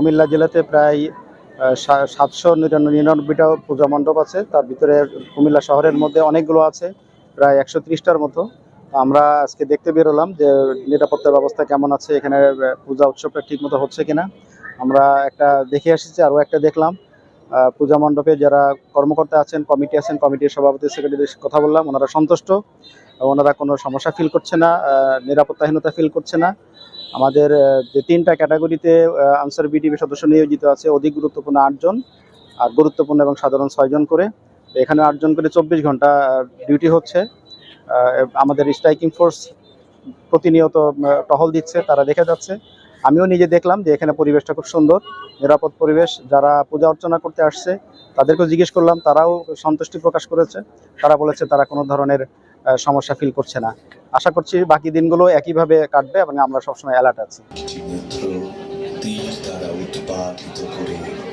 কুমিল্লা জেলাতে প্রায় সাতশো নিরানব্বইটা পূজা মণ্ডপ আছে। তার ভিতরে কুমিল্লা শহরের মধ্যে অনেকগুলো আছে, প্রায় একশো ত্রিশটার মতো। আমরা আজকে দেখতে বেরোলাম যে নিরাপত্তা ব্যবস্থা কেমন আছে, এখানে পূজা উৎসবটা ঠিক মতো হচ্ছে কিনা। আমরা একটা দেখে এসেছি আরও একটা দেখলাম। পূজা মণ্ডপে যারা কর্মকর্তা আছেন, কমিটি আছেন, কমিটির সভাপতি সেক্রেটারির কথা বললাম, ওনারা সন্তুষ্ট। ওনারা কোনো সমস্যা ফিল করছে না নিরাপত্তাহীনতা ফিল করছে না। আমাদের যে তিনটা ক্যাটাগরিতে আনসার বিডিবি সদস্য নিয়োজিত আছে, অধিক গুরুত্বপূর্ণ আটজন আর গুরুত্বপূর্ণ এবং সাধারণ ছয়জন করে। এখানে আটজন করে চব্বিশ ঘণ্টা ডিউটি হচ্ছে। আমাদের স্ট্রাইকিং ফোর্স প্রতিনিয়ত টহল দিচ্ছে, তারা দেখে যাচ্ছে। আমিও নিজে দেখলাম যে এখানে পরিবেশটা খুব সুন্দর, নিরাপদ পরিবেশ। যারা পূজা অর্চনা করতে আসছে, তাদেরকেও জিজ্ঞেস করলাম, তারাও সন্তুষ্টি প্রকাশ করেছে। তারা বলেছে তারা কোনো ধরনের সমস্যা ফিল করছে না। আশা করছি বাকি দিনগুলো একইভাবে কাটবে এবং আমরা সবসময় অ্যালার্ট আছি। করে